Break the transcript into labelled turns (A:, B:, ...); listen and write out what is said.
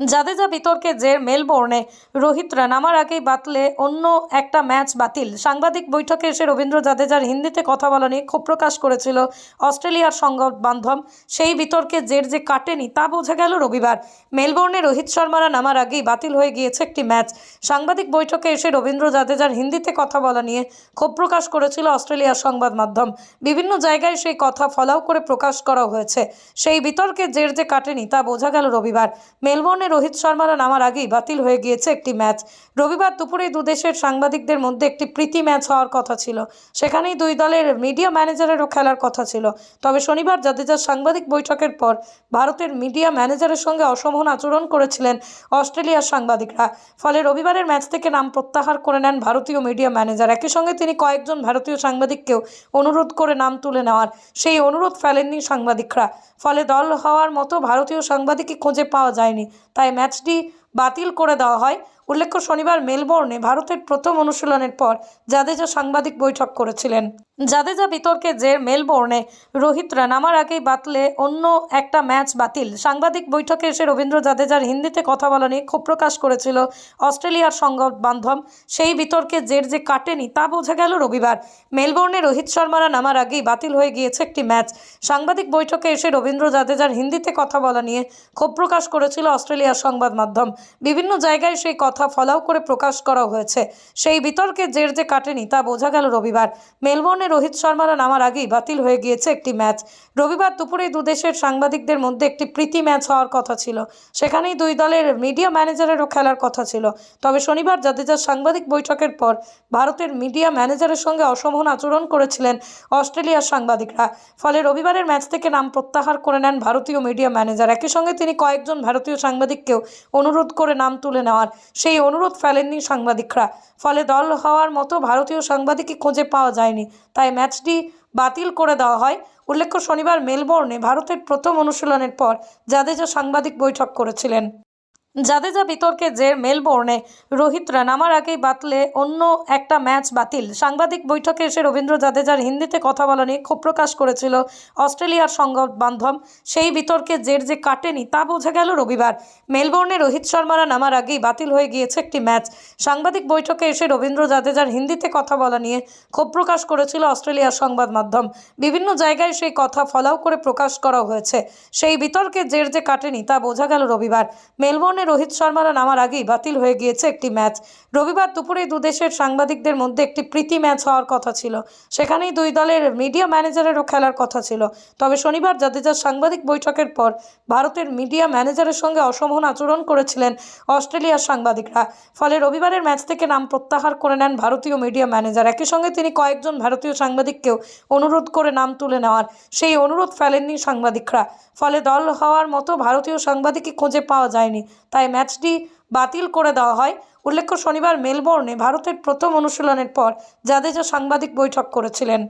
A: জাদেজা বিতর্কে জের মেলবোর্নে রোহিতরা নামার আগেই বাতলে অন্য একটা ম্যাচ বাতিল। সাংবাদিক বৈঠকে এসে রবীন্দ্র জাদেজার হিন্দিতে কথা বলা নিয়ে ক্ষোভ প্রকাশ করেছিল অস্ট্রেলিয়ার সংবাদ বান্ধব। সেই বিতর্কে জের যে কাটেনি তা বোঝা গেল রবিবার। মেলবোর্নে রোহিত শর্মারা নামার আগেই বাতিল হয়ে গিয়েছে একটি ম্যাচ। সাংবাদিক বৈঠকে এসে রবীন্দ্র জাদেজার হিন্দিতে কথা বলা নিয়ে ক্ষোভ প্রকাশ করেছিল অস্ট্রেলিয়ার সংবাদ মাধ্যম। বিভিন্ন জায়গায় সেই কথা ফলাও করে প্রকাশ করা হয়েছে। সেই বিতর্কে জের যে কাটেনি তা বোঝা গেল রবিবার। মেলবোর্নে রোহিত শর্মারা নামার আগেই বাতিল হয়ে গিয়েছে একটি ম্যাচ। রবিবার দুপুরে দু দেশের সাংবাদিকদের মধ্যে একটি প্রীতি ম্যাচ হওয়ার কথা ছিল। সেখানেই দুই দলের মিডিয়া ম্যানেজারেরও খেলার কথা ছিল। তবে শনিবার জাদেজার সাংবাদিক বৈঠকের পর ভারতের মিডিয়া ম্যানেজারের সঙ্গে অসম্মান আচরণ করেছিলেন অস্ট্রেলিয়ার সাংবাদিকরা। ফলে রবিবারের ম্যাচ থেকে নাম প্রত্যাহার করে নেন ভারতীয় মিডিয়া ম্যানেজার। একই সঙ্গে তিনি কয়েকজন ভারতীয় সাংবাদিককেও অনুরোধ করে নাম তুলে নেওয়ার। সেই অনুরোধ ফেলেননি সাংবাদিকরা। ফলে দল হওয়ার মতো ভারতীয় সাংবাদিকই খুঁজে পাওয়া যায়নি। তাই ম্যাচটি বাতিল করে দেওয়া হয়। উল্লেখ্য, শনিবার মেলবোর্নে ভারতের প্রথম অনুশীলনের পর জাদেজা সাংবাদিক বৈঠক করেছিলেন। জাদেজা বিতর্কে জের মেলবোর্নে রোহিতরা নামার আগেই বাতলে অন্য একটা ম্যাচ বাতিল। সাংবাদিক বৈঠকে এসে রবীন্দ্র জাদেজার হিন্দিতে কথা বলা নিয়ে ক্ষোভ প্রকাশ করেছিল অস্ট্রেলিয়ার সংবাদ বান্ধব। সেই বিতর্কে জের যে কাটেনি তা বোঝা গেল রবিবার। মেলবোর্নে রোহিত শর্মারা নামার আগেই বাতিল হয়ে গিয়েছে একটি ম্যাচ। সাংবাদিক বৈঠকে এসে রবীন্দ্র জাদেজার হিন্দিতে কথা বলা নিয়ে ক্ষোভ প্রকাশ করেছিল অস্ট্রেলিয়ার সংবাদ মাধ্যম। বিভিন্ন জায়গায় সেই কথা ফলাও করে প্রকাশ করা হয়েছে। সেই বিতর্কে জের যে কাটেনি তা বোঝা গেল রবিবার। মেলবোর্নে রোহিত শর্মারা নামার আগেই বাতিল হয়ে গিয়েছে একটি ম্যাচ। রবিবার দুপুরে দু দেশের সাংবাদিকদের মধ্যে একটি প্রীতি ম্যাচ হওয়ার কথা ছিল। সেখানেই দুই দলের মিডিয়া ম্যানেজারেরও খেলার কথা ছিল। তবে শনিবার জাদেজার সাংবাদিক বৈঠকের পর ভারতের মিডিয়া ম্যানেজারের সঙ্গে অসম্মান আচরণ করেছিলেন অস্ট্রেলিয়ার সাংবাদিকরা। ফলে রবিবারের ম্যাচ থেকে নাম প্রত্যাহার করে নেন ভারতীয় মিডিয়া ম্যানেজার। একই সঙ্গে তিনি কয়েকজন ভারতীয় সাংবাদিককেও অনুরোধ করে নাম তুলে নেওয়ার। সেই অনুরোধ ফেলেননি সাংবাদিকরা। ফলে দল হওয়ার মতো ভারতীয় সাংবাদিকই খুঁজে পাওয়া যায়নি। তাই ম্যাচটি বাতিল করে দেওয়া হয়। উল্লেখ্য, শনিবার মেলবোর্নে ভারতের প্রথম অনুশীলনের পর জাদেজা সাংবাদিক বৈঠক করেছিলেন। জাদেজা বিতর্কে জের মেলবোর্নে রোহিতরা নামার আগেই বাতলে অন্য একটা ম্যাচ বাতিল। সাংবাদিক বৈঠকে এসে রবীন্দ্র জাদেজার হিন্দিতে কথা বলা নিয়ে ক্ষোভ প্রকাশ করেছিল অস্ট্রেলিয়ার সংবাদ বান্ধব সেই বিতর্কে জের যে কাটেনি তা বোঝা গেল রবিবার। মেলবোর্নে রোহিত শর্মারা নামার আগেই বাতিল হয়ে গিয়েছে একটি ম্যাচ। সাংবাদিক বৈঠকে এসে রবীন্দ্র জাদেজার হিন্দিতে কথা বলা নিয়ে ক্ষোভ প্রকাশ করেছিল অস্ট্রেলিয়ার সংবাদ মাধ্যম বিভিন্ন জায়গায় সেই কথা ফলাও করে প্রকাশ করা হয়েছে। সেই বিতর্কে জের যে কাটেনি তা বোঝা গেল রবিবার। মেলবোর্নে রোহিত শর্মারা নামার আগেই বাতিল হয়ে গিয়েছে একটি ম্যাচ। রবিবার দুপুরে দু দেশের সাংবাদিকদের মধ্যে একটি প্রীতি ম্যাচ হওয়ার কথা ছিল। সেখানেই দুই দলের মিডিয়া ম্যানেজারেরও খেলার কথা ছিল। তবে শনিবার জাদেজার সাংবাদিক বৈঠকের পর ভারতের মিডিয়া ম্যানেজারের সঙ্গে অসম্মান আচরণ করেছিলেন অস্ট্রেলিয়ার সাংবাদিকরা। ফলে রবিবারের ম্যাচ থেকে নাম প্রত্যাহার করে নেন ভারতীয় মিডিয়া ম্যানেজার। একই সঙ্গে তিনি কয়েকজন ভারতীয় সাংবাদিককেও অনুরোধ করে নাম তুলে নেওয়ার সেই অনুরোধ ফেলেননি সাংবাদিকরা। ফলে দল হওয়ার মতো ভারতীয় সাংবাদিকই খুঁজে পাওয়া যায়নি। তাই ম্যাচটি বাতিল করে দেওয়া হয়। উল্লেখ্য, শনিবার মেলবোর্নে ভারতের প্রথম অনুশীলনের পর জাদেজা সাংবাদিক বৈঠক করেছিলেন।